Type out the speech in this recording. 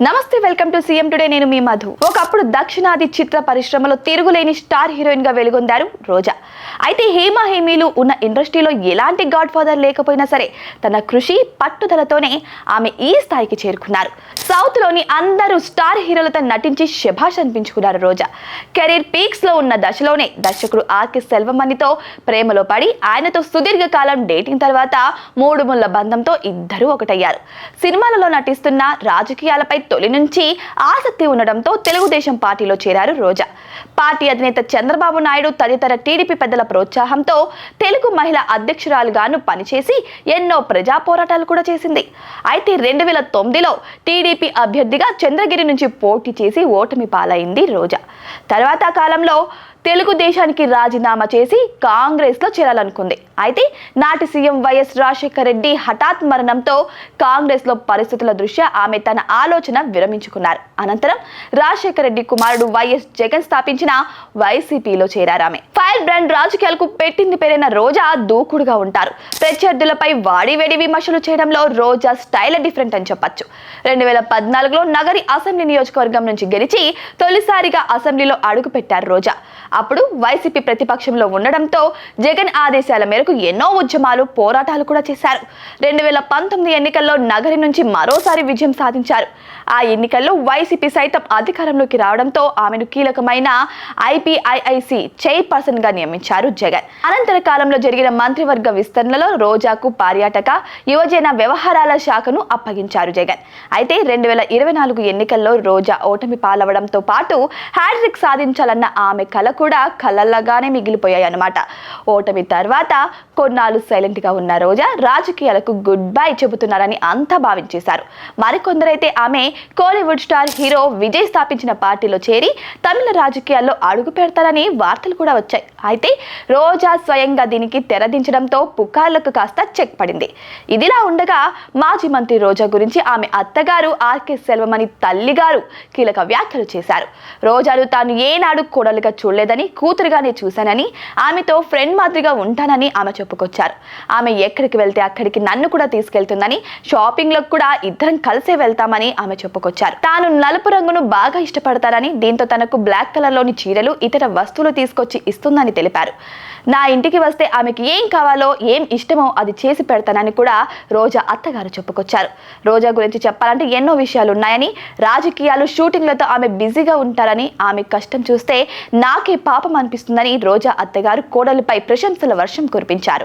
నమస్తే welcome to CM today. నేను మీ మధు. ఒకప్పుడు దక్షిణాది చిత్ర పరిశ్రమలో తిరుగులేని స్టార్ హీరోయిన్గా వెలుగొందారు రోజా. అయితే హేమ హేమీలు ఉన్న ఇండస్ట్రీలో ఎలాంటి గాడ్ ఫాదర్ లేకపోయినా సరే తన కృషి పట్టుదలతోనే ఆమె ఈ స్థాయికి చేరుకున్నారు. సౌత్లోని అందరూ స్టార్ హీరోలతో నటించి శభాష్ అనిపించుకున్నారు రోజా. కెరీర్ పీక్స్లో ఉన్న దశలోనే దర్శకుడు ఆర్కే సెల్వమణితో ప్రేమలో పడి ఆయనతో సుదీర్ఘకాలం డేటింగ్ తర్వాత మూడు ముళ్ళ బంధంతో ఇద్దరూ ఒకటయ్యారు. సినిమాలలో నటిస్తున్న రాజకీయాలపై తొలి నుంచి ఆసక్తి ఉండడంతో తెలుగుదేశం పార్టీలో చేరారు రోజా. పార్టీ అధినేత చంద్రబాబు నాయుడు తదితర టీడీపీ పెద్దల ప్రోత్సాహంతో తెలుగు మహిళ అధ్యక్షురాలుగాను పనిచేసి ఎన్నో ప్రజా పోరాటాలు కూడా చేసింది. అయితే రెండు వేల తొమ్మిదిలో టీడీపీ అభ్యర్థిగా చంద్రగిరి నుంచి పోటీ చేసి ఓటమి పాలైంది రోజా. తర్వాత కాలంలో తెలుగుదేశానికి రాజీనామా చేసి కాంగ్రెస్లో చేరాలనుకుంది. అయితే నాటి సీఎం వైఎస్ రాజశేఖర రెడ్డి హఠాత్ మరణంతో కాంగ్రెస్లో పరిస్థితుల దృష్ట్యా ఆమె తన ఆలోచన విరమించుకున్నారు. అనంతరం రాజశేఖర రెడ్డి కుమారుడు వైఎస్ జగన్ స్థాపించిన వైసీపీలో చేరారు ఆమె. ఫైర్ బ్రాండ్ రాజకీయాలకు పెట్టింది పేరైన రోజా దూకుడుగా ఉంటారు. ప్రత్యర్థులపై వాడివేడి విమర్శలు చేయడంలో రోజా స్టైల్ డిఫరెంట్ అని చెప్పొచ్చు. రెండు వేల పద్నాలుగులో నగరి అసెంబ్లీ నియోజకవర్గం నుంచి గెలిచి తొలిసారిగా అసెంబ్లీలో అడుగుపెట్టారు రోజా. అప్పుడు వైసీపీ ప్రతిపక్షంలో ఉండడంతో జగన్ ఆదేశాల మేరకు ఎన్నో ఉద్యమాలు పోరాటాలు కూడా చేశారు. రెండు వేల పంతొమ్మిది ఎన్నికల్లో నగరి నుంచి మరోసారి విజయం సాధించారు. ఆ ఎన్నికల్లో వైసీపీ సైతం అధికారంలోకి రావడంతో ఆమెను కీలకమైన ఐపీఐఐసి చైర్పర్సన్గా నియమించారు జగన్. అనంతర కాలంలో జరిగిన మంత్రివర్గ విస్తరణలో రోజాకు పర్యాటక యువజన వ్యవహారాల శాఖను అప్పగించారు జగన్. అయితే రెండు వేల ఇరవై నాలుగు ఎన్నికల్లో రోజా ఓటమి పాలవడంతో పాటు హ్యాట్రిక్ సాధించాలన్న ఆమె కల కూడా కలల్లాగానే మిగిలిపోయాయి అన్నమాట ఓటమి తర్వాత కొన్నాళ్ళు సైలెంట్గా ఉన్న రోజా రాజకీయాలకు గుడ్ బై చెబుతున్నారని అంతా భావించేశారు. మరికొందరైతే ఆమె కోలీవుడ్ స్టార్ హీరో విజయ్ స్థాపించిన పార్టీలో చేరి తమిళ రాజకీయాల్లో అడుగు పెడతారని వార్తలు కూడా వచ్చాయి. అయితే రోజా స్వయంగా దీనికి తెరదించడంతో పుకార్లకు కాస్త చెక్ పడింది. ఇదిలా ఉండగా మాజీ మంత్రి రోజా గురించి ఆమె అత్త అత్తగారు ఆర్కే సెల్వమణి తల్లిగారు కీలక వ్యాఖ్యలు చేశారు. రోజాలు తాను ఏనాడు కోడలుగా చూడలేదని కూతురుగానే చూశానని ఆమెతో ఫ్రెండ్ మాదిరిగా ఉంటానని ఆమె చెప్పుకొచ్చారు. ఆమె ఎక్కడికి వెళ్తే అక్కడికి నన్ను కూడా తీసుకెళ్తుందని షాపింగ్ కూడా ఇద్దరం కలిసే వెళ్తామని ఆమె చెప్పుకొచ్చారు. తాను నలుపు రంగును బాగా ఇష్టపడతానని దీంతో తనకు బ్లాక్ కలర్లోని చీరలు ఇతర వస్తువులు తీసుకొచ్చి ఇస్తుందని తెలిపారు. నా ఇంటికి వస్తే ఆమెకి ఏం కావాలో ఏం ఇష్టమో అది చేసి పెడతానని కూడా రోజా అత్తగారు చెప్పుకొచ్చారు. రోజా గురించి లాంటి ఎన్నో విషయాలు ఉన్నాయని రాజకీయాలు షూటింగ్లతో ఆమె బిజీగా ఉంటారని ఆమె కష్టం చూస్తే నాకే పాపం అనిపిస్తుందని రోజా అత్తగారు కోడలిపై ప్రశంసల వర్షం కురిపించారు.